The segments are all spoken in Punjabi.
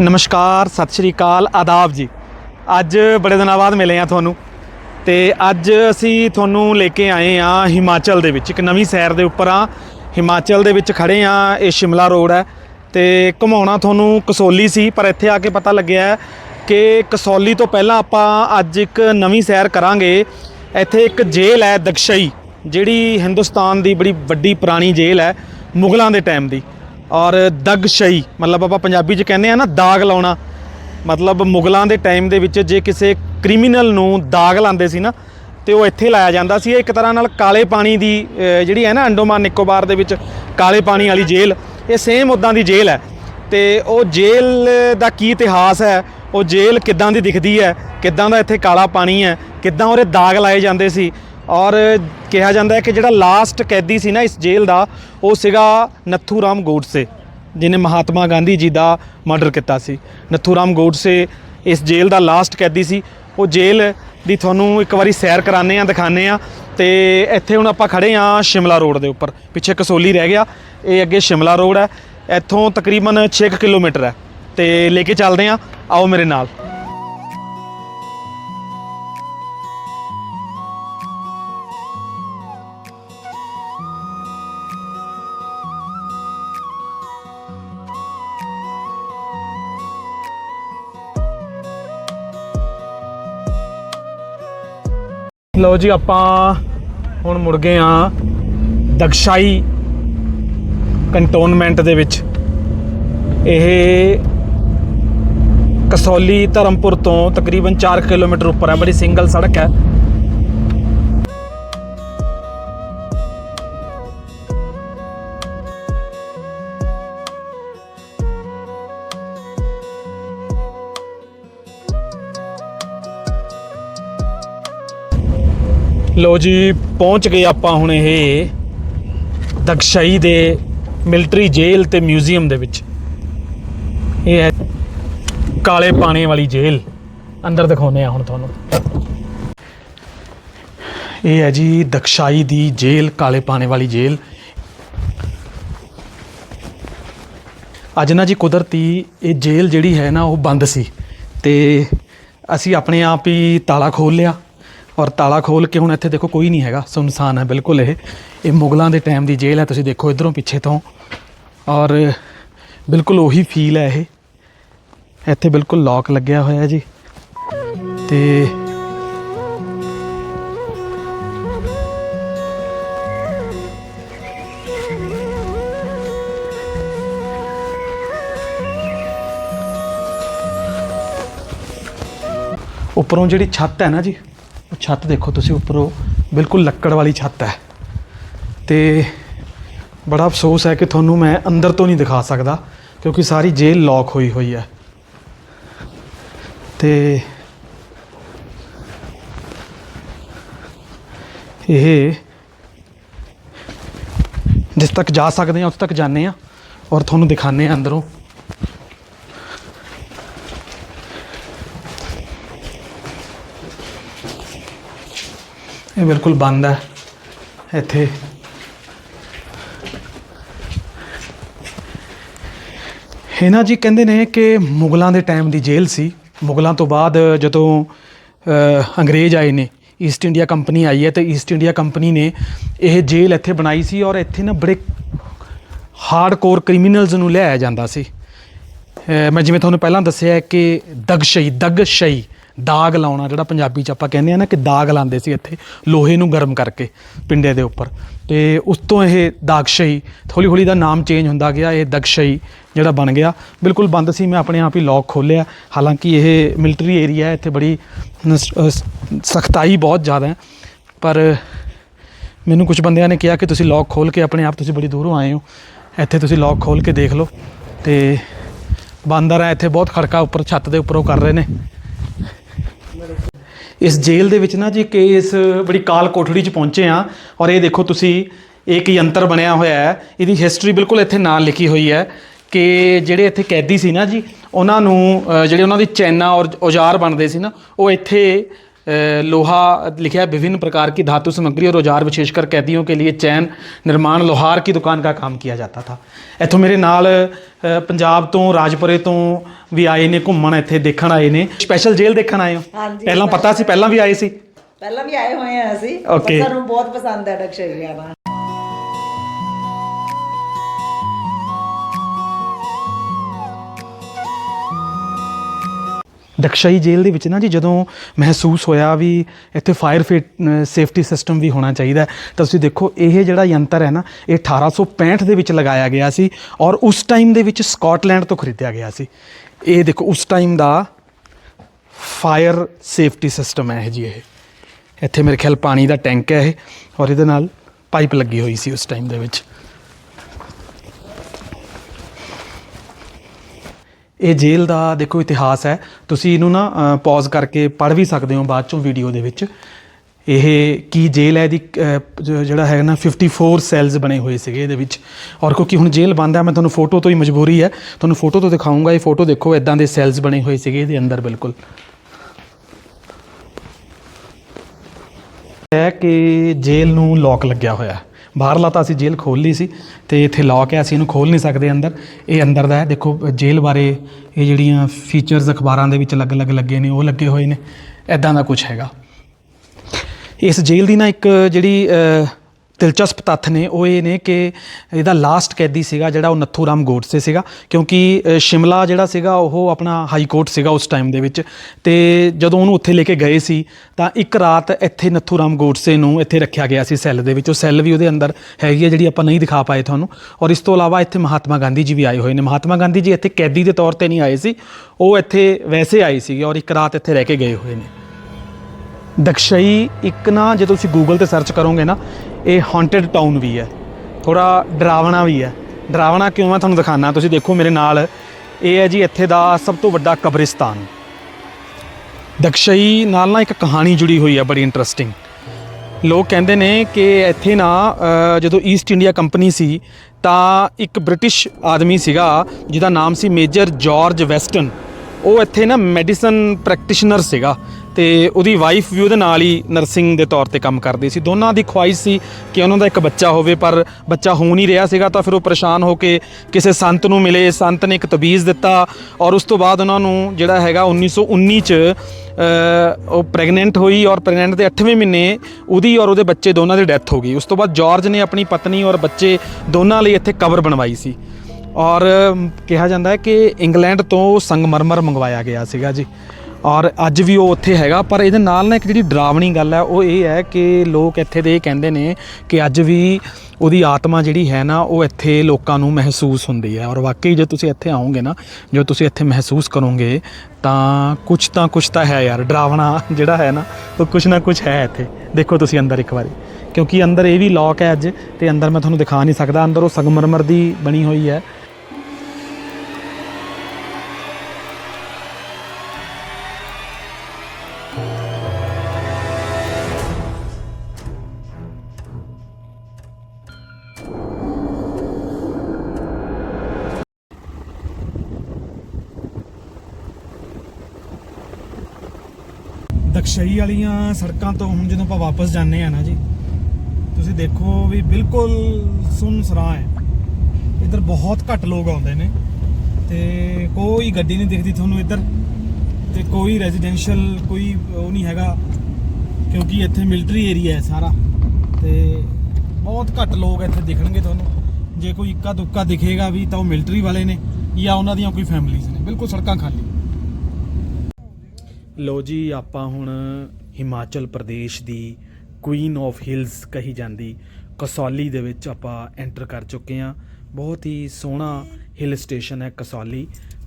ਨਮਸਕਾਰ, ਸਤਿ ਸ਼੍ਰੀ ਅਕਾਲ, ਆਦਾਬ ਜੀ। ਅੱਜ ਬੜੇ ਦਿਨਾਂ ਬਾਅਦ ਮਿਲੇ ਆ ਤੁਹਾਨੂੰ। ਤੇ ਅੱਜ ਅਸੀਂ ਤੁਹਾਨੂੰ ਲੈ ਕੇ ਆਏ ਆ ਹਿਮਾਚਲ ਦੇ ਵਿੱਚ, ਇੱਕ ਨਵੀਂ ਸੈਰ ਦੇ ਉੱਪਰ ਆ ਹਿਮਾਚਲ ਦੇ ਵਿੱਚ ਖੜੇ ਆ ਇਹ ਸ਼ਿਮਲਾ ਰੋਡ ਹੈ। ਤੇ ਘੁਮਾਉਣਾ ਤੁਹਾਨੂੰ ਕਸੌਲੀ ਸੀ, ਪਰ ਇੱਥੇ ਆ ਕੇ ਪਤਾ ਲੱਗਿਆ ਕਿ ਕਸੌਲੀ ਤੋਂ ਪਹਿਲਾਂ ਆਪਾਂ ਅੱਜ ਇੱਕ ਨਵੀਂ ਸੈਰ ਕਰਾਂਗੇ। ਇੱਥੇ ਇੱਕ ਜੇਲ੍ਹ ਹੈ ਦਕਸ਼ਈ, ਜਿਹੜੀ ਹਿੰਦੁਸਤਾਨ ਦੀ ਬੜੀ ਵੱਡੀ ਪੁਰਾਣੀ ਜੇਲ੍ਹ ਹੈ ਮੁਗਲਾਂ ਦੇ ਟਾਈਮ ਦੀ। ਔਰ ਦਗਸ਼ਈ, ਮਤਲਬ ਆਪਾਂ ਪੰਜਾਬੀ 'ਚ ਕਹਿੰਦੇ ਆ ਨਾ, ਦਾਗ ਲਾਉਣਾ। ਮਤਲਬ ਮੁਗਲਾਂ ਦੇ ਟਾਈਮ ਦੇ ਵਿੱਚ ਜੇ ਕਿਸੇ ਕ੍ਰਿਮੀਨਲ ਨੂੰ ਦਾਗ ਲਾਉਂਦੇ ਸੀ ਨਾ, ਤੇ ਉਹ ਇੱਥੇ ਲਾਇਆ ਜਾਂਦਾ ਸੀ। ਇਹ ਇੱਕ ਤਰ੍ਹਾਂ ਨਾਲ ਕਾਲੇ ਪਾਣੀ ਦੀ ਜਿਹੜੀ ਹੈ ਨਾ, ਅੰਡੋਮਾਨ ਨਿਕੋਬਾਰ ਦੇ ਵਿੱਚ ਕਾਲੇ ਪਾਣੀ ਵਾਲੀ ਜੇਲ੍ਹ, ਇਹ ਸੇਮ ਉਦਾਂ ਦੀ ਜੇਲ੍ਹ ਹੈ। ਤੇ ਉਹ ਜੇਲ੍ਹ ਦਾ ਕੀ ਇਤਿਹਾਸ ਹੈ? ਉਹ ਜੇਲ੍ਹ ਕਿੱਦਾਂ ਦੀ ਦਿਖਦੀ ਹੈ? ਕਿੱਦਾਂ ਦਾ ਇੱਥੇ ਕਾਲਾ ਪਾਣੀ ਹੈ? ਕਿੱਦਾਂ ਉਹਦੇ ਦਾਗ ਲਾਏ ਜਾਂਦੇ ਸੀ? ਔਰ ਕਿਹਾ ਜਾਂਦਾ ਹੈ ਕਿ ਜਿਹੜਾ ਲਾਸਟ ਕੈਦੀ ਸੀ ਨਾ ਇਸ ਜੇਲ੍ਹ ਦਾ, ਉਹ ਸੀਗਾ ਨੱਥੂ ਰਾਮ ਗੋਡਸੇ, ਜਿਹਨੇ ਮਹਾਤਮਾ ਗਾਂਧੀ ਜੀ ਦਾ ਮਰਡਰ ਕੀਤਾ ਸੀ। ਨੱਥੂ ਰਾਮ ਗੋਡਸੇ ਇਸ ਜੇਲ੍ਹ ਦਾ ਲਾਸਟ ਕੈਦੀ ਸੀ। ਉਹ ਜੇਲ੍ਹ ਦੀ ਤੁਹਾਨੂੰ ਇੱਕ ਵਾਰੀ ਸੈਰ ਕਰਾਣੇ ਆ ਦਿਖਾਣੇ ਆ ਤੇ ਇੱਥੇ ਹੁਣ ਆਪਾਂ ਖੜੇ ਆ ਸ਼ਿਮਲਾ ਰੋਡ ਦੇ ਉੱਪਰ। ਪਿੱਛੇ ਕਸੋਲੀ ਰਹਿ ਗਿਆ, ਇਹ ਅੱਗੇ ਸ਼ਿਮਲਾ ਰੋਡ ਹੈ। ਇੱਥੋਂ ਤਕਰੀਬਨ 6 ਕਿਲੋਮੀਟਰ ਹੈ ਤੇ ਲੈ ਕੇ ਚੱਲਦੇ ਆ ਆਓ ਮੇਰੇ ਨਾਲ। ਲਓ ਜੀ ਆਪਾਂ ਹੁਣ ਮੁੜ ਗਏ ਆ ਦਕਸ਼ਾਈ ਕੰਟੋਨਮੈਂਟ ਦੇ ਵਿੱਚ। ਇਹ ਕਸੌਲੀ ਧਰਮਪੁਰ ਤੋਂ ਤਕਰੀਬਨ 4 ਕਿਲੋਮੀਟਰ ਉੱਪਰ ਹੈ। ਬੜੀ ਸਿੰਗਲ ਸੜਕ ਹੈ। ਲੋ ਜੀ, ਪਹੁੰਚ ਗਏ ਆਪਾਂ ਹੁਣ ਇਹ ਦਕਸ਼ਾਈ ਦੇ ਮਿਲਟਰੀ ਜੇਲ੍ਹ ਤੇ ਮਿਊਜ਼ੀਅਮ ਦੇ ਵਿੱਚ। ਇਹ ਹੈ ਕਾਲੇ ਪਾਣੇ ਵਾਲੀ ਜੇਲ੍ਹ। ਅੰਦਰ ਦਿਖਾਉਨੇ ਆ ਹੁਣ ਤੁਹਾਨੂੰ। ਇਹ ਹੈ ਜੀ ਦਕਸ਼ਾਈ ਦੀ ਜੇਲ੍ਹ, ਕਾਲੇ ਪਾਣੇ ਵਾਲੀ ਜੇਲ੍ਹ। ਅੱਜ ਨਾ ਜੀ ਕੁਦਰਤੀ ਇਹ ਜੇਲ੍ਹ ਜਿਹੜੀ ਹੈ ਨਾ, ਉਹ ਬੰਦ ਸੀ। ਤੇ ਅਸੀਂ ਆਪਣੇ ਆਪ ਹੀ ਤਾਲਾ ਖੋਲ ਲਿਆ। ਔਰ ਤਾਲਾ ਖੋਲ ਕੇ ਹੁਣ ਇੱਥੇ ਦੇਖੋ ਕੋਈ ਨਹੀਂ ਹੈਗਾ, ਸੁਨਸਾਨ ਹੈ ਬਿਲਕੁਲ ਇਹ। ਇਹ ਮੁਗਲਾਂ ਦੇ ਟਾਈਮ ਦੀ ਜੇਲ੍ਹ ਹੈ, ਤੁਸੀਂ ਦੇਖੋ ਇਧਰੋਂ ਪਿੱਛੇ ਤੋਂ। ਔਰ ਬਿਲਕੁਲ ਉਹੀ ਫੀਲ ਹੈ ਇਹ। ਇੱਥੇ ਬਿਲਕੁਲ ਲੌਕ ਲੱਗਿਆ ਹੋਇਆ ਜੀ। ਤੇ ਉੱਪਰੋਂ ਜਿਹੜੀ ਛੱਤ ਹੈ ਨਾ ਜੀ ਉਹ ਛੱਤ ਦੇਖੋ ਤੁਸੀਂ ਉੱਪਰੋਂ, ਬਿਲਕੁਲ ਲੱਕੜ ਵਾਲੀ ਛੱਤ ਹੈ। ਤੇ ਬੜਾ ਅਫਸੋਸ ਹੈ ਕਿ ਤੁਹਾਨੂੰ ਮੈਂ ਅੰਦਰ ਤੋਂ ਨਹੀਂ ਦਿਖਾ ਸਕਦਾ, ਕਿਉਂਕਿ ਸਾਰੀ ਜੇਲ੍ਹ ਲੌਕ ਹੋਈ ਹੋਈ ਹੈ। ਤੇ ਇਹ ਜਿਸ ਤੱਕ ਜਾ ਸਕਦੇ ਹਾਂ ਉਸ ਤੱਕ ਜਾਂਦੇ ਹਾਂ ਔਰ ਤੁਹਾਨੂੰ ਦਿਖਾਣੇ ਆ ਅੰਦਰੋਂ। ਇਹ ਬਿਲਕੁਲ ਬੰਦ ਹੈ। ਇੱਥੇ ਇਹਨਾਂ ਜੀ ਕਹਿੰਦੇ ਨੇ ਕਿ ਮੁਗਲਾਂ ਦੇ ਟਾਈਮ ਦੀ ਜੇਲ੍ਹ ਸੀ। ਮੁਗਲਾਂ ਤੋਂ ਬਾਅਦ ਜਦੋਂ ਅੰਗਰੇਜ਼ ਆਏ ਨੇ ਈਸਟ ਇੰਡੀਆ ਕੰਪਨੀ ਆਈ ਹੈ ਤੇ ਈਸਟ ਇੰਡੀਆ ਕੰਪਨੀ ਨੇ ਇਹ ਜੇਲ੍ਹ ਇੱਥੇ ਬਣਾਈ ਸੀ ਔਰ ਇੱਥੇ ਨਾ ਬੜੇ ਹਾਰਡਕੋਰ ਕ੍ਰਿਮੀਨਲਸ ਨੂੰ ਲਿਆਇਆ ਜਾਂਦਾ ਸੀ। ਮੈਂ ਜਿਵੇਂ ਤੁਹਾਨੂੰ ਪਹਿਲਾਂ ਦੱਸਿਆ ਕਿ ਦਗਸ਼ਈ ਦਗਸ਼ਈ ਦਾਗ ਲਾਉਣਾ, ਜਿਹੜਾ ਪੰਜਾਬੀ ਚ ਆਪਾਂ ਕਹਿੰਦੇ ਆ ਨਾ ਕਿ ਦਾਗ ਲਾਉਂਦੇ ਸੀ ਇੱਥੇ, ਲੋਹੇ ਨੂੰ ਗਰਮ ਕਰਕੇ ਪਿੰਡੇ ਦੇ ਉੱਪਰ। ਤੇ ਉਸ ਤੋਂ ਇਹ ਦਾਗਸ਼ਈ, ਹੌਲੀ ਹੌਲੀ ਦਾ ਨਾਮ ਚੇਂਜ ਹੁੰਦਾ ਗਿਆ, ਇਹ ਦਗਸ਼ਈ ਜਿਹੜਾ ਬਣ ਗਿਆ। ਬਿਲਕੁਲ ਬੰਦ ਸੀ, ਮੈਂ ਆਪਣੇ ਆਪ ਹੀ ਲੌਕ ਖੋਲਿਆ ਹਾਲਾਂਕਿ ਇਹ ਮਿਲਟਰੀ ਏਰੀਆ ਹੈ, ਇੱਥੇ ਬੜੀ ਸਖਤਾਈ ਬਹੁਤ ਜ਼ਿਆਦਾ ਹੈ। ਪਰ ਮੈਨੂੰ ਕੁਝ ਬੰਦਿਆਂ ਨੇ ਕਿਹਾ ਕਿ ਤੁਸੀਂ ਲੌਕ ਖੋਲ ਕੇ ਆਪਣੇ ਆਪ ਤੁਸੀਂ ਬੜੀ ਦੂਰੋਂ ਆਏ ਹੋ। ਇੱਥੇ ਤੁਸੀਂ ਲੌਕ ਖੋਲ ਕੇ ਦੇਖ ਲਓ। ਤੇ ਬਾਂਦਰ ਹੈ ਇੱਥੇ ਬਹੁਤ ਖੜਕਾ ਉੱਪਰ, ਛੱਤ ਦੇ ਉੱਪਰੋਂ ਕਰ ਰਹੇ ਨੇ। ਇਸ ਜੇਲ੍ਹ ਦੇ ਵਿੱਚ ਨਾ ਜੀ ਕੇਸ ਬੜੀ ਕਾਲ ਕੋਠੜੀ 'ਚ ਪਹੁੰਚੇ ਆ ਔਰ ਇਹ ਦੇਖੋ ਤੁਸੀਂ ਇੱਕ ਯੰਤਰ ਬਣਿਆ ਹੋਇਆ ਹੈ। ਇਹਦੀ ਹਿਸਟਰੀ ਬਿਲਕੁਲ ਇੱਥੇ ਨਾਲ ਲਿਖੀ ਹੋਈ ਹੈ ਕਿ ਜਿਹੜੇ ਇੱਥੇ ਕੈਦੀ ਸੀ ਨਾ ਜੀ, ਉਹਨਾਂ ਨੂੰ ਜਿਹੜੇ ਉਹਨਾਂ ਦੀ ਚੈਨਾ ਔਰ ਔਜ਼ਾਰ ਬਣਦੇ ਸੀ ਨਾ, ਉਹ ਇੱਥੇ लोहा लिखा है विभिन्न प्रकार की धातु सामग्री और औजार विशेषकर कैदियों के लिए चैन निर्माण लोहार की दुकान का काम किया जाता था ਇੱਥੋਂ ਮੇਰੇ ਨਾਲ ਅ, ਪੰਜਾਬ ਤੋਂ ਰਾਜਪੁਰੇ ਤੋਂ ਵੀ ਆਏ ਨੇ ਘੁੰਮਣ ਇੱਥੇ ਦੇਖਣ ਆਏ ਨੇ ਸਪੈਸ਼ਲ ਜੇਲ੍ਹ ਦੇਖਣ ਆਏ ਹੋ ਹਾਂਜੀ, ਪਹਿਲਾਂ ਪਤਾ ਸੀ ਪਹਿਲਾਂ ਵੀ ਆਏ ਸੀ ਪਹਿਲਾਂ ਵੀ ਆਏ ਹੋਏ ਆ ਅਸੀਂ Okay. ਪਰ ਸਾਨੂੰ ਬਹੁਤ ਪਸੰਦ ਹੈ ਡਕਸ਼ਰੀਆਣਾ ਦਕਸ਼ਾਈ ਜੇਲ੍ਹ ਦੇ ਵਿੱਚ ਨਾ ਜੀ ਜਦੋਂ ਮਹਿਸੂਸ ਹੋਇਆ ਵੀ ਇੱਥੇ ਫਾਇਰ ਸੇਫਟੀ ਸਿਸਟਮ ਵੀ ਹੋਣਾ ਚਾਹੀਦਾ ਤਾਂ ਤੁਸੀਂ ਦੇਖੋ ਇਹ ਜਿਹੜਾ ਯੰਤਰ ਹੈ ਨਾ, ਇਹ 1865 ਦੇ ਵਿੱਚ ਲਗਾਇਆ ਗਿਆ ਸੀ ਔਰ ਉਸ ਟਾਈਮ ਦੇ ਵਿੱਚ ਸਕਾਟਲੈਂਡ ਤੋਂ ਖਰੀਦਿਆ ਗਿਆ ਸੀ। ਇਹ ਦੇਖੋ, ਉਸ ਟਾਈਮ ਦਾ ਫਾਇਰ ਸੇਫਟੀ ਸਿਸਟਮ ਹੈ ਇਹ ਜੀ ਇਹ। ਇੱਥੇ ਮੇਰੇ ਖਿਆਲ ਪਾਣੀ ਦਾ ਟੈਂਕ ਹੈ ਇਹ ਔਰ ਇਹਦੇ ਨਾਲ ਪਾਈਪ ਲੱਗੀ ਹੋਈ ਸੀ ਉਸ ਟਾਈਮ ਦੇ ਵਿੱਚ। ਇਹ ਜੇਲ੍ਹ ਦਾ ਦੇਖੋ ਇਤਿਹਾਸ ਹੈ। ਤੁਸੀਂ ਇਹਨੂੰ ਨਾ ਪੌਜ਼ ਕਰਕੇ ਪੜ੍ਹ ਵੀ ਸਕਦੇ ਹੋ ਬਾਅਦ ਚੋਂ ਵੀਡੀਓ ਦੇ ਵਿੱਚ। ਇਹ ਕੀ ਜੇਲ੍ਹ ਹੈ ਇਹਦੀ ਜਿਹੜਾ ਹੈ ਨਾ 54 ਸੈੱਲਸ ਬਣੇ ਹੋਏ ਸੀਗੇ ਇਹਦੇ ਵਿੱਚ। ਔਰ ਕਿਉਂਕਿ ਹੁਣ ਜੇਲ੍ਹ ਬੰਦ ਹੈ, ਮੈਂ ਤੁਹਾਨੂੰ ਫੋਟੋ ਤੋਂ ਹੀ ਮਜਬੂਰੀ ਹੈ। ਤੁਹਾਨੂੰ ਫੋਟੋ ਤੋਂ ਦਿਖਾਉਂਗਾ ਇਹ ਫੋਟੋ ਦੇਖੋ ਇਦਾਂ ਦੇ ਸੈੱਲਸ ਬਣੇ ਹੋਏ ਸੀਗੇ ਇਹਦੇ ਅੰਦਰ ਬਿਲਕੁਲ। ਹੈ ਕਿ ਜੇਲ੍ਹ ਨੂੰ ਲੋਕ ਲੱਗਿਆ ਹੋਇਆ ਹੈ। ਬਾਹਰਲਾ ਤਾਂ ਅਸੀਂ ਜੇਲ੍ਹ ਖੋਲ ਲਈ ਸੀ ਤੇ ਇੱਥੇ ਲੋਕ ਹੈ, ਅਸੀਂ ਇਹਨੂੰ ਖੋਲ ਨਹੀਂ ਸਕਦੇ ਅੰਦਰ। ਇਹ ਅੰਦਰ ਦਾ ਹੈ, ਦੇਖੋ, ਜੇਲ੍ਹ ਬਾਰੇ ਇਹ ਜਿਹੜੀਆਂ ਫੀਚਰਸ ਅਖਬਾਰਾਂ ਦੇ ਵਿੱਚ ਅਲੱਗ-ਅਲੱਗ ਲੱਗੇ ਨੇ, ਉਹ ਲੱਗੇ ਹੋਏ ਨੇ ਐਦਾਂ ਦਾ ਕੁਝ ਹੈਗਾ। ਇਸ ਜੇਲ੍ਹ ਦੀ ਨਾ ਇੱਕ ਜਿਹੜੀ ਦਿਲਚਸਪ ਤੱਥ ਨੇ ਉਹ ਇਹ ਨੇ ਕਿ ਇਹਦਾ ਲਾਸਟ ਕੈਦੀ ਸੀਗਾ ਜਿਹੜਾ ਉਹ ਨੱਥੂ ਰਾਮ ਗੋਡਸੇ ਸੀਗਾ ਕਿਉਂਕਿ ਅ, ਸ਼ਿਮਲਾ ਜਿਹੜਾ ਸੀਗਾ ਉਹ ਆਪਣਾ ਹਾਈ ਕੋਰਟ ਸੀਗਾ ਉਸ ਟਾਈਮ ਦੇ ਵਿੱਚ ਤੇ ਜਦੋਂ ਉਹਨੂੰ ਉੱਥੇ ਲੈ ਕੇ ਗਏ ਸੀ ਤਾਂ ਇੱਕ ਰਾਤ ਇੱਥੇ ਨੱਥੂ ਰਾਮ ਗੋਡਸੇ ਨੂੰ ਇੱਥੇ ਰੱਖਿਆ ਗਿਆ ਸੀ ਸੈੱਲ ਦੇ ਵਿੱਚ ਉਹ ਸੈੱਲ ਵੀ ਉਹਦੇ ਅੰਦਰ ਹੈਗੀ ਹੈ ਜਿਹੜੀ ਆਪਾਂ ਨਹੀਂ ਦਿਖਾ ਪਾਏ ਤੁਹਾਨੂੰ ਔਰ ਇਸ ਤੋਂ ਇਲਾਵਾ ਇੱਥੇ ਮਹਾਤਮਾ ਗਾਂਧੀ ਜੀ ਵੀ ਆਏ ਹੋਏ ਨੇ। ਮਹਾਤਮਾ ਗਾਂਧੀ ਜੀ ਇੱਥੇ ਕੈਦੀ ਦੇ ਤੌਰ ਤੇ ਨਹੀਂ ਆਏ ਸੀ ਉਹ ਇੱਥੇ ਵੈਸੇ ਆਏ ਸੀਗੇ ਔਰ ਇੱਕ ਰਾਤ ਇੱਥੇ ਰਹਿ ਕੇ ਗਏ ਹੋਏ ਨੇ। ਦਕਸ਼ਈ ਇੱਕ ਨਾ ਜੇ ਤੁਸੀਂ ਗੂਗਲ ਤੇ ਸਰਚ ਕਰੋਗੇ ਨਾ ਇਹ ਹੌਂਟਡ ਟਾਊਨ ਵੀ ਹੈ। ਥੋੜਾ ਡਰਾਵਣਾ ਵੀ ਹੈ। ਡਰਾਵਣਾ ਕਿਉਂ ਮੈਂ ਤੁਹਾਨੂੰ ਦਿਖਾਣਾ ਤੁਸੀਂ ਦੇਖੋ ਮੇਰੇ ਨਾਲ। ਇਹ ਹੈ ਜੀ ਇੱਥੇ ਦਾ ਸਭ ਤੋਂ ਵੱਡਾ ਕਬਰਿਸਤਾਨ। ਦਕਸ਼ਈ ਨਾਲ ਨਾ ਇੱਕ ਕਹਾਣੀ ਜੁੜੀ ਹੋਈ ਹੈ, ਬੜੀ ਇੰਟਰਸਟਿੰਗ ਲੋਕ ਕਹਿੰਦੇ ਨੇ ਕਿ ਇੱਥੇ ਨਾ ਜਦੋਂ ਈਸਟ ਇੰਡੀਆ ਕੰਪਨੀ ਸੀ, ਤਾਂ ਇੱਕ ਬ੍ਰਿਟਿਸ਼ ਆਦਮੀ ਸੀਗਾ, ਜਿਹਦਾ ਨਾਮ ਸੀ ਮੇਜਰ ਜਾਰਜ ਵੈਸਟਨ ਉਹ ਇੱਥੇ ਨਾ ਮੈਡੀਸਨ ਪ੍ਰੈਕਟੀਸ਼ਨਰ ਸੀਗਾ। ਤੇ ਉਹਦੀ ਵਾਈਫ ਵੀ ਉਹਦੇ ਨਾਲ ਹੀ ਨਰਸਿੰਗ ਦੇ ਤੌਰ ਤੇ ਕੰਮ ਕਰਦੀ ਸੀ। ਦੋਨਾਂ ਦੀ ਖੁਆਇਸ਼ ਸੀ ਕਿ ਉਹਨਾਂ ਦਾ ਇੱਕ ਬੱਚਾ ਹੋਵੇ, ਪਰ ਬੱਚਾ ਹੋ ਨਹੀਂ ਰਿਹਾ ਸੀਗਾ ਤਾਂ ਫਿਰ ਉਹ ਪਰੇਸ਼ਾਨ ਹੋ ਕੇ ਕਿਸੇ ਸੰਤ ਨੂੰ ਮਿਲੇ। ਸੰਤ ਨੇ ਇੱਕ ਤਬੀਜ਼ ਦਿੱਤਾ ਔਰ ਉਸ ਤੋਂ ਬਾਅਦ ਉਹਨਾਂ ਨੂੰ ਜਿਹੜਾ ਹੈਗਾ 1919 ਚ ਉਹ ਪ੍ਰੈਗਨੈਂਟ ਹੋਈ ਔਰ ਪ੍ਰੈਗਨੈਂਟ ਦੇ 8ਵੇਂ ਮਹੀਨੇ ਉਹਦੀ ਔਰ ਉਹਦੇ ਬੱਚੇ ਦੋਨਾਂ ਦੀ ਡੈਥ ਹੋ ਗਈ। ਉਸ ਤੋਂ ਬਾਅਦ ਜਾਰਜ ਨੇ ਆਪਣੀ ਪਤਨੀ ਔਰ ਬੱਚੇ ਦੋਨਾਂ ਲਈ ਇੱਥੇ ਕਬਰ ਬਣਵਾਈ ਸੀ। ਔਰ ਕਿਹਾ ਜਾਂਦਾ ਹੈ ਕਿ ਇੰਗਲੈਂਡ ਤੋਂ ਸੰਗਮਰਮਰ ਮੰਗਵਾਇਆ ਗਿਆ ਸੀਗਾ ਜੀ। ਔਰ ਅੱਜ ਵੀ ਉਹ ਉੱਥੇ ਹੈਗਾ, ਪਰ ਇਹਦੇ ਨਾਲ ਨਾ ਇੱਕ ਜਿਹੜੀ ਡਰਾਵਣੀ ਗੱਲ ਹੈ, ਉਹ ਇਹ ਹੈ ਕਿ ਲੋਕ ਇੱਥੇ ਦੇ ਇਹ ਕਹਿੰਦੇ ਨੇ ਕਿ ਅੱਜ ਵੀ ਉਹਦੀ ਆਤਮਾ ਜਿਹੜੀ ਹੈ ਨਾ, ਉਹ ਇੱਥੇ ਲੋਕਾਂ ਨੂੰ ਮਹਿਸੂਸ ਹੁੰਦੀ ਹੈ। ਔਰ ਵਾਕਈ ਜੇ ਤੁਸੀਂ ਇੱਥੇ ਆਓਗੇ ਨਾ, ਜੋ ਤੁਸੀਂ ਇੱਥੇ ਮਹਿਸੂਸ ਕਰੋਗੇ, ਤਾਂ ਕੁਝ ਤਾਂ ਕੁਝ ਤਾਂ ਹੈ ਯਾਰ, ਡਰਾਵਣਾ ਜਿਹੜਾ ਹੈ ਨਾ, ਉਹ ਕੁਝ ਨਾ ਕੁਝ ਹੈ ਇੱਥੇ। ਦੇਖੋ ਤੁਸੀਂ ਅੰਦਰ ਇੱਕ ਵਾਰੀ, ਕਿਉਂਕਿ ਅੰਦਰ ਇਹ ਵੀ ਲੋਕ ਹੈ ਅੱਜ, ਤੇ ਅੰਦਰ ਮੈਂ ਤੁਹਾਨੂੰ ਦਿਖਾ ਨਹੀਂ ਸਕਦਾ, ਅੰਦਰ ਉਹ ਸੰਗਮਰਮਰ ਦੀ ਬਣੀ ਹੋਈ ਹੈ। ਦਕਸ਼ਈ ਵਾਲੀਆਂ ਸੜਕਾਂ ਤੋਂ ਹੁਣ ਜਦੋਂ ਆਪਾਂ ਵਾਪਸ ਜਾਂਦੇ ਆ ਨਾ ਜੀ, ਤੁਸੀਂ ਦੇਖੋ ਵੀ ਬਿਲਕੁਲ ਸੁੰਨਸਰਾਂ ਹੈ। ਇੱਧਰ ਬਹੁਤ ਘੱਟ ਲੋਕ ਆਉਂਦੇ ਨੇ ਤੇ ਕੋਈ ਗੱਡੀ ਨਹੀਂ ਦਿਖਦੀ ਤੁਹਾਨੂੰ ਇੱਧਰ। ਤੇ ਕੋਈ ਰੈਜ਼ੀਡੈਂਸ਼ੀਅਲ ਕੋਈ ਉਹ ਨਹੀਂ ਹੈਗਾ, ਕਿਉਂਕਿ ਇੱਥੇ ਮਿਲਟਰੀ ਏਰੀਆ ਹੈ ਸਾਰਾ। ਤੇ ਬਹੁਤ ਘੱਟ ਲੋਕ ਇੱਥੇ ਦਿਖਣਗੇ ਤੁਹਾਨੂੰ। ਜੇ ਕੋਈ ਇੱਕਾ ਦੁੱਕਾ ਦਿਖੇਗਾ ਵੀ ਤਾਂ ਉਹ ਮਿਲਟਰੀ ਵਾਲੇ ਨੇ ਜਾਂ ਉਹਨਾਂ ਦੀਆਂ ਕੋਈ ਫੈਮਿਲੀਜ਼ ਨੇ। ਬਿਲਕੁਲ ਸੜਕਾਂ ਖਾਲੀ। ਲੋ ਜੀ, ਆਪਾਂ ਹੁਣ ਹਿਮਾਚਲ ਪ੍ਰਦੇਸ਼ ਦੀ ਕੁਈਨ ਆਫ ਹਿਲਸ ਕਹੀ ਜਾਂਦੀ ਕਸੌਲੀ ਦੇ ਵਿੱਚ ਆਪਾਂ ਐਂਟਰ ਕਰ ਚੁੱਕੇ ਹਾਂ। ਬਹੁਤ ਹੀ ਸੋਹਣਾ ਹਿਲ ਸਟੇਸ਼ਨ ਹੈ ਕਸੌਲੀ।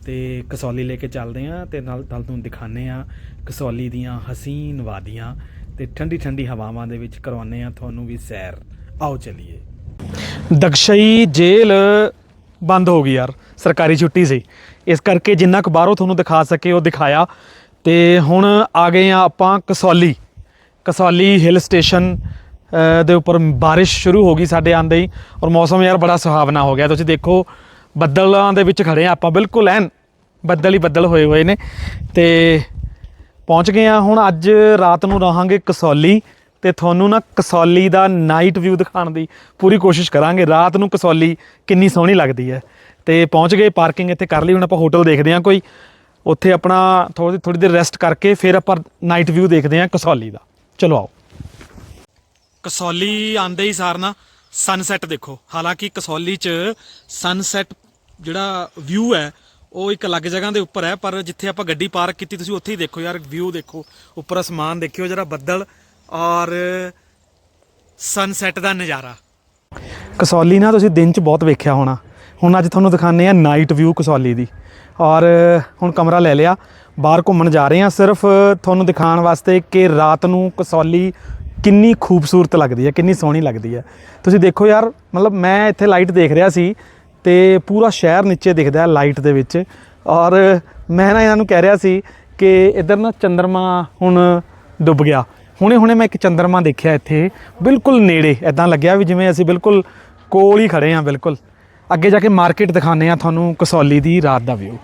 ਤੇ ਕਸੌਲੀ ਲੈ ਕੇ ਚੱਲਦੇ ਹਾਂ ਤੇ ਨਾਲ ਨਾਲ ਤੁਹਾਨੂੰ ਦਿਖਾਣੇ ਆ ਕਸੌਲੀ ਦੀਆਂ ਹਸੀਨ ਵਾਦੀਆਂ ਤੇ ਠੰਡੀ ਠੰਡੀ ਹਵਾਵਾਂ ਦੇ ਵਿੱਚ ਕਰਵਾਉਂਦੇ ਆ ਤੁਹਾਨੂੰ ਵੀ ਸੈਰ। ਆਓ ਚਲਿਏ। ਦਕਸ਼ਈ ਜੇਲ੍ਹ ਬੰਦ ਹੋ ਗਈ ਯਾਰ, ਸਰਕਾਰੀ ਛੁੱਟੀ ਸੀ। ਇਸ ਕਰਕੇ ਜਿੰਨਾ ਕੁ ਬਾਹਰੋਂ ਤੁਹਾਨੂੰ ਦਿਖਾ ਸਕੇ ਉਹ ਦਿਖਾਇਆ। ਤੇ ਹੁਣ ਆ ਗਏ ਆ ਆਪਾਂ ਕਸੌਲੀ। ਕਸੌਲੀ ਹਿਲ ਸਟੇਸ਼ਨ ਦੇ ਉੱਪਰ ਬਾਰਿਸ਼ ਸ਼ੁਰੂ ਹੋ ਗਈ ਸਾਡੇ ਆਂਦੇ ਹੀ। ਔਰ ਮੌਸਮ ਯਾਰ ਬੜਾ ਸੁਹਾਵਣਾ ਹੋ ਗਿਆ। ਤੁਸੀਂ ਦੇਖੋ, ਬੱਦਲਾਂ ਦੇ ਵਿੱਚ ਖੜੇ ਆ ਆਪਾਂ। ਬਿਲਕੁਲ ਐਨ ਬੱਦਲ ਹੀ ਬੱਦਲ ਹੋਏ ਹੋਏ ਨੇ। ਤੇ ਪਹੁੰਚ ਗਏ ਆ ਹੁਣ ਅੱਜ ਰਾਤ ਨੂੰ ਰਹਾਂਗੇ ਕਸੌਲੀ ਤੇ ਤੁਹਾਨੂੰ ਨਾ ਕਸੌਲੀ ਦਾ ਨਾਈਟ ਵਿਊ ਦਿਖਾਉਣ ਦੀ ਪੂਰੀ ਕੋਸ਼ਿਸ਼ ਕਰਾਂਗੇ। ਰਾਤ ਨੂੰ ਕਸੌਲੀ ਕਿੰਨੀ ਸੋਹਣੀ ਲੱਗਦੀ ਹੈ। ਤੇ ਪਹੁੰਚ ਗਏ ਪਾਰਕਿੰਗ ਇੱਥੇ ਕਰ ਲਈ, ਹੁਣ ਆਪਾਂ ਹੋਟਲ ਦੇਖਦੇ ਹਾਂ ਕੋਈ। ਉੱਥੇ ਆਪਣਾ ਥੋੜੀ ਥੋੜੀ ਦੇਰ ਰੈਸਟ ਕਰਕੇ ਫਿਰ ਆਪਾਂ ਨਾਈਟ ਵਿਊ ਦੇਖਦੇ ਹਾਂ ਕਸੌਲੀ ਦਾ। ਚਲੋ ਆਓ। ਕਸੌਲੀ ਆਂਦੇ ਹੀ ਸਾਰ ਨਾ ਸਨਸੈਟ ਦੇਖੋ। ਹਾਲਾਂਕਿ ਕਸੌਲੀ 'ਚ ਸਨਸੈਟ ਜਿਹੜਾ ਵਿਊ ਹੈ ਉਹ ਇੱਕ ਅਲੱਗ ਜਗ੍ਹਾ ਦੇ ਉੱਪਰ ਹੈ, ਪਰ ਜਿੱਥੇ ਆਪਾਂ ਗੱਡੀ ਪਾਰਕ ਕੀਤੀ, ਤੁਸੀਂ ਉੱਥੇ ਹੀ ਦੇਖੋ ਯਾਰ ਵਿਊ ਦੇਖੋ, ਉੱਪਰ ਅਸਮਾਨ ਦੇਖਿਓ, ਜਰਾ ਬੱਦਲ ਔਰ ਸਨਸੈਟ ਦਾ ਨਜ਼ਾਰਾ। ਕਸੌਲੀ ਨਾ ਤੁਸੀਂ ਦਿਨ 'ਚ ਬਹੁਤ ਵੇਖਿਆ ਹੋਣਾ। ਹੁਣ ਅੱਜ ਤੁਹਾਨੂੰ ਦਿਖਾਣੇ ਆ ਨਾਈਟ ਵਿਊ ਕਸੌਲੀ ਦੀ। ਔਰ ਹੁਣ ਕਮਰਾ ਲੈ ਲਿਆ, ਬਾਹਰ ਘੁੰਮਣ ਜਾ ਰਹੇ ਆ ਸਿਰਫ ਤੁਹਾਨੂੰ ਦਿਖਾਉਣ ਵਾਸਤੇ ਕਿ ਰਾਤ ਨੂੰ ਕਸੌਲੀ ਕਿੰਨੀ ਖੂਬਸੂਰਤ ਲੱਗਦੀ ਹੈ, ਕਿੰਨੀ ਸੋਹਣੀ ਲੱਗਦੀ ਹੈ। ਤੁਸੀਂ ਦੇਖੋ ਯਾਰ, ਮਤਲਬ ਮੈਂ ਇੱਥੇ ਲਾਈਟ ਦੇਖ ਰਿਹਾ ਸੀ ਤੇ ਪੂਰਾ ਸ਼ਹਿਰ ਨੀਚੇ ਦਿਖਦਾ ਹੈ ਲਾਈਟ ਦੇ ਵਿੱਚ। ਔਰ ਮੈਂ ਨਾ ਇਹਨਾਂ ਨੂੰ ਕਹਿ ਰਿਹਾ ਸੀ ਕਿ ਇੱਧਰ ਨਾ ਚੰਦਰਮਾ ਹੁਣ ਡੁੱਬ ਗਿਆ। ਹੁਣੇ ਹੁਣੇ ਮੈਂ ਇੱਕ ਚੰਦਰਮਾ ਦੇਖਿਆ ਇੱਥੇ। ਬਿਲਕੁਲ ਨੇੜੇ। ਐਦਾਂ ਲੱਗਿਆ ਵੀ ਜਿਵੇਂ ਅਸੀਂ ਬਿਲਕੁਲ ਕੋਲ ਹੀ ਖੜੇ ਹਾਂ, ਬਿਲਕੁਲ। ਅੱਗੇ ਜਾ ਕੇ ਮਾਰਕੀਟ ਦਿਖਾਉਂਦੇ ਆ ਤੁਹਾਨੂੰ ਕਸੌਲੀ ਦੀ ਰਾਤ ਦਾ ਵਿਊ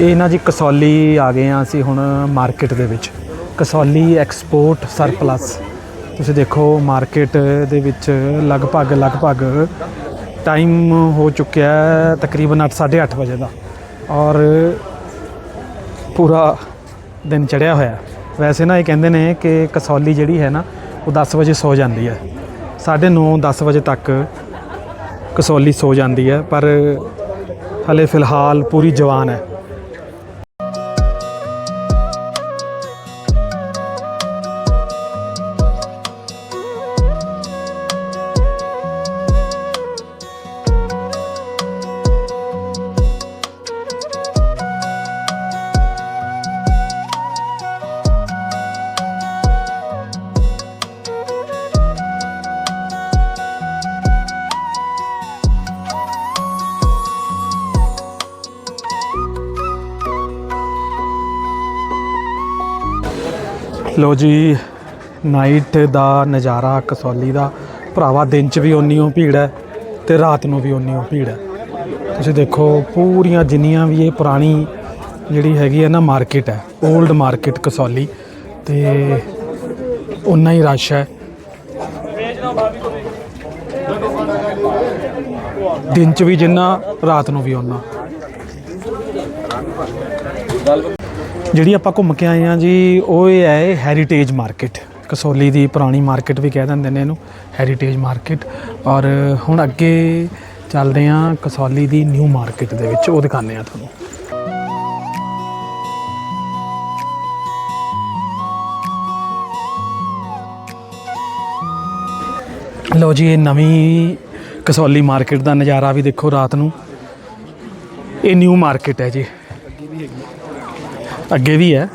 ਇਹ ਨਾ ਜੀ ਕਸੌਲੀ ਆ ਗਏ ਆ ਅਸੀਂ ਹੁਣ ਮਾਰਕੀਟ ਦੇ ਵਿੱਚ। ਕਸੌਲੀ ਐਕਸਪੋਰਟ ਸਰਪਲਸ ਤੁਸੀਂ ਦੇਖੋ ਮਾਰਕੀਟ ਦੇ ਵਿੱਚ ਲਗਭਗ ਲਗਭਗ ਟਾਈਮ ਹੋ ਚੁੱਕਿਆ ਹੈ ਤਕਰੀਬਨ 8:30 ਵਜੇ ਦਾ। ਔਰ ਪੂਰਾ ਦਿਨ ਚੜਿਆ ਹੋਇਆ ਵੈਸੇ ਨਾ ਇਹ ਕਹਿੰਦੇ ਨੇ ਕਿ ਕਸੌਲੀ ਜਿਹੜੀ ਹੈ ਨਾ, ਉਹ 10 ਵਜੇ ਸੌ ਜਾਂਦੀ ਹੈ। 9:30 10 ਵਜੇ ਤੱਕ ਕਸੌਲੀ ਸੌ ਜਾਂਦੀ ਹੈ। ਪਰ ਹਲੇ ਫਿਲਹਾਲ ਪੂਰੀ ਜਵਾਨ ਹੈ। ਲੋ ਜੀ ਨਾਈਟ ਦਾ ਨਜ਼ਾਰਾ ਕਸੌਲੀ ਦਾ। ਭਰਾਵਾ, ਦਿਨ ਚ ਵੀ ਓਨੀ ਓ ਭੀੜ ਹੈ ਤੇ ਰਾਤ ਨੂੰ ਵੀ ਓਨੀ ਓ ਭੀੜ ਹੈ। ਤੁਸੀਂ ਦੇਖੋ, ਪੂਰੀਆਂ ਜਿੰਨੀਆਂ ਵੀ ਇਹ ਪੁਰਾਣੀ ਜਿਹੜੀ ਹੈਗੀ ਹੈ ਨਾ ਮਾਰਕੀਟ ਹੈ 올ਡ ਮਾਰਕੀਟ ਕਸੌਲੀ, ਤੇ ਉਨਾ ਹੀ ਰਸ਼ ਹੈ। ਦਿਨ ਚ ਵੀ ਜਿੰਨਾ, ਰਾਤ ਨੂੰ ਵੀ ਓਨਾ। ਜਿਹੜੀ ਆਪਾਂ ਘੁੰਮ ਕੇ ਆਏ ਆ ਜੀ, ਉਹ ਇਹ ਹੈ ਹੈਰੀਟੇਜ ਮਾਰਕੀਟ ਕਸੌਲੀ ਦੀ ਪੁਰਾਣੀ ਮਾਰਕੀਟ ਵੀ ਕਹਿ ਦਿੰਦੇ ਨੇ ਇਹਨੂੰ ਹੈਰੀਟੇਜ ਮਾਰਕੀਟ ਔਰ ਹੁਣ ਅੱਗੇ ਚੱਲਦੇ ਆ ਕਸੌਲੀ ਦੀ ਨਿਊ ਮਾਰਕੀਟ ਦੇ ਵਿੱਚ, ਉਹ ਦਿਖਾਉਂਦੇ ਆ ਤੁਹਾਨੂੰ। ਲਓ ਜੀ, ਇਹ ਨਵੀਂ ਕਸੌਲੀ ਮਾਰਕੀਟ ਦਾ ਨਜ਼ਾਰਾ ਵੀ ਦੇਖੋ ਰਾਤ ਨੂੰ। ਇਹ ਨਿਊ ਮਾਰਕੀਟ ਹੈ ਜੀ। ਅੱਗੇ ਵੀ ਹੈ।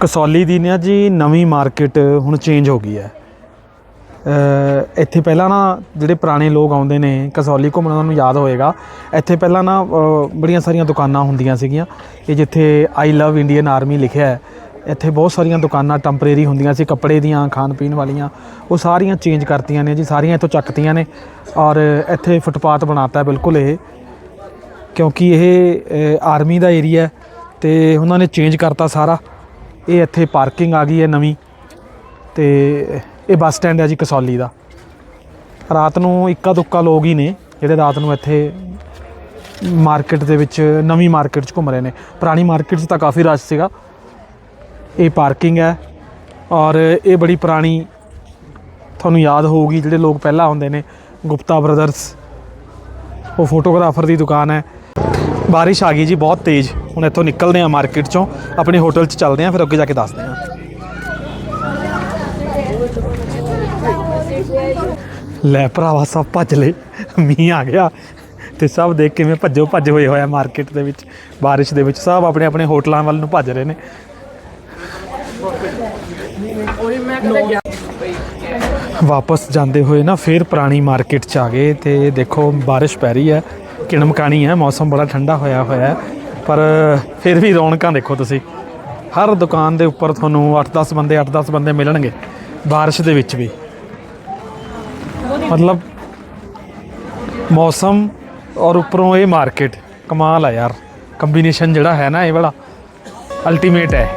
ਕਸੌਲੀ ਦੀ ਨਾ ਜੀ ਨਵੀਂ ਮਾਰਕੀਟ ਹੁਣ ਚੇਂਜ ਹੋ ਗਈ ਹੈ। ਇੱਥੇ ਪਹਿਲਾਂ ਨਾ ਜਿਹੜੇ ਪੁਰਾਣੇ ਲੋਕ ਆਉਂਦੇ ਨੇ, ਕਸੌਲੀ ਘੁੰਮਣ, ਉਹਨਾਂ ਨੂੰ ਯਾਦ ਹੋਏਗਾ। ਇੱਥੇ ਪਹਿਲਾਂ ਨਾ ਬੜੀਆਂ ਸਾਰੀਆਂ ਦੁਕਾਨਾਂ ਹੁੰਦੀਆਂ ਸੀਗੀਆਂ। ਇਹ ਜਿੱਥੇ ਆਈ ਲਵ ਇੰਡੀਅਨ ਆਰਮੀ ਲਿਖਿਆ ਹੈ, ਇੱਥੇ ਬਹੁਤ ਸਾਰੀਆਂ ਦੁਕਾਨਾਂ ਟੈਂਪਰੇਰੀ ਹੁੰਦੀਆਂ ਸੀ, ਕੱਪੜੇ ਦੀਆਂ ਖਾਣ ਪੀਣ ਵਾਲੀਆਂ। ਉਹ ਸਾਰੀਆਂ ਚੇਂਜ ਕਰਤੀਆਂ ਨੇ ਜੀ, ਸਾਰੀਆਂ ਇੱਥੋਂ ਚੱਕਤੀਆਂ ਨੇ। ਔਰ ਇੱਥੇ ਫੁੱਟਪਾਥ ਬਣਾਤਾ ਬਿਲਕੁਲ ਇਹ, ਕਿਉਂਕਿ ਇਹ ਆਰਮੀ ਦਾ ਏਰੀਆ ਤੇ ਉਹਨਾਂ ਨੇ ਚੇਂਜ ਕਰਤਾ ਸਾਰਾ। ਇਹ ਇੱਥੇ ਪਾਰਕਿੰਗ ਆ ਗਈ ਹੈ ਨਵੀਂ ਤੇ ਇਹ ਬੱਸ ਸਟੈਂਡ ਹੈ ਜੀ ਕਸੌਲੀ ਦਾ। ਰਾਤ ਨੂੰ ਇੱਕਾ ਦੁੱਕਾ ਲੋਕ ਹੀ ਨੇ, ਜਿਹੜੇ ਰਾਤ ਨੂੰ ਇੱਥੇ ਮਾਰਕੀਟ ਦੇ ਵਿੱਚ, ਨਵੀਂ ਮਾਰਕੀਟ 'ਚ ਘੁੰਮ ਰਹੇ ਨੇ। ਪੁਰਾਣੀ ਮਾਰਕੀਟ 'ਚ ਤਾਂ ਕਾਫੀ ਰਸ਼ ਸੀਗਾ। ਇਹ ਪਾਰਕਿੰਗ ਹੈ ਔਰ ਇਹ ਬੜੀ ਪੁਰਾਣੀ ਤੁਹਾਨੂੰ ਯਾਦ ਹੋਊਗੀ, ਜਿਹੜੇ ਲੋਕ ਪਹਿਲਾਂ ਆਉਂਦੇ ਨੇ, ਗੁਪਤਾ ਬ੍ਰਦਰਸ। ਉਹ ਫੋਟੋਗ੍ਰਾਫਰ ਦੀ ਦੁਕਾਨ ਹੈ। ਬਾਰਿਸ਼ ਆ ਗਈ ਜੀ, ਬਹੁਤ ਤੇਜ਼। ਹੁਣ ਇੱਥੋਂ ਨਿਕਲਦੇ ਆ ਮਾਰਕੀਟ ਚੋਂ, ਆਪਣੇ ਹੋਟਲ 'ਚ ਚੱਲਦੇ ਆ ਫਿਰ ਅੱਗੇ ਜਾ ਕੇ ਦੱਸਦੇ ਆ ਲੈ ਭਰਾਵਾ, ਸਭ ਭੱਜ ਲਏ। ਮੀਂਹ ਆ ਗਿਆ ਤੇ ਸਭ ਦੇਖ ਕਿਵੇਂ ਭੱਜੋ ਭੱਜ ਹੋਏ ਹੋਇਆ ਮਾਰਕੀਟ ਦੇ ਵਿੱਚ, ਬਾਰਿਸ਼ ਦੇ ਵਿੱਚ। ਸਭ ਆਪਣੇ ਆਪਣੇ ਹੋਟਲਾਂ ਵੱਲ ਨੂੰ ਭੱਜ ਰਹੇ ਨੇ। ਵਾਪਸ ਜਾਂਦੇ ਹੋਏ ਨਾ ਫੇਰ ਪੁਰਾਣੀ ਮਾਰਕੀਟ ਚ ਆ ਗਏ ਤੇ ਦੇਖੋ ਬਾਰਿਸ਼ ਪੈ ਰਹੀ ਹੈ, ਕਿਣਮਕਾਣੀ ਹੈ, ਮੌਸਮ ਬੜਾ ਠੰਡਾ ਹੋਇਆ ਹੋਇਆ ਹੈ, ਪਰ ਫਿਰ ਵੀ ਰੌਣਕਾਂ ਦੇਖੋ ਤੁਸੀਂ। ਹਰ ਦੁਕਾਨ ਦੇ ਉੱਪਰ ਤੁਹਾਨੂੰ 8-10 ਬੰਦੇ 8-10 ਬੰਦੇ ਮਿਲਣਗੇ, ਬਾਰਿਸ਼ ਦੇ ਵਿੱਚ ਵੀ। ਮਤਲਬ ਮੌਸਮ ਔਰ ਉੱਪਰੋਂ ਇਹ ਮਾਰਕੀਟ ਕਮਾਲ ਆ ਯਾਰ। ਕੰਬੀਨੇਸ਼ਨ ਜਿਹੜਾ ਹੈ ਨਾ ਇਹ ਵਾਲਾ ਅਲਟੀਮੇਟ ਹੈ।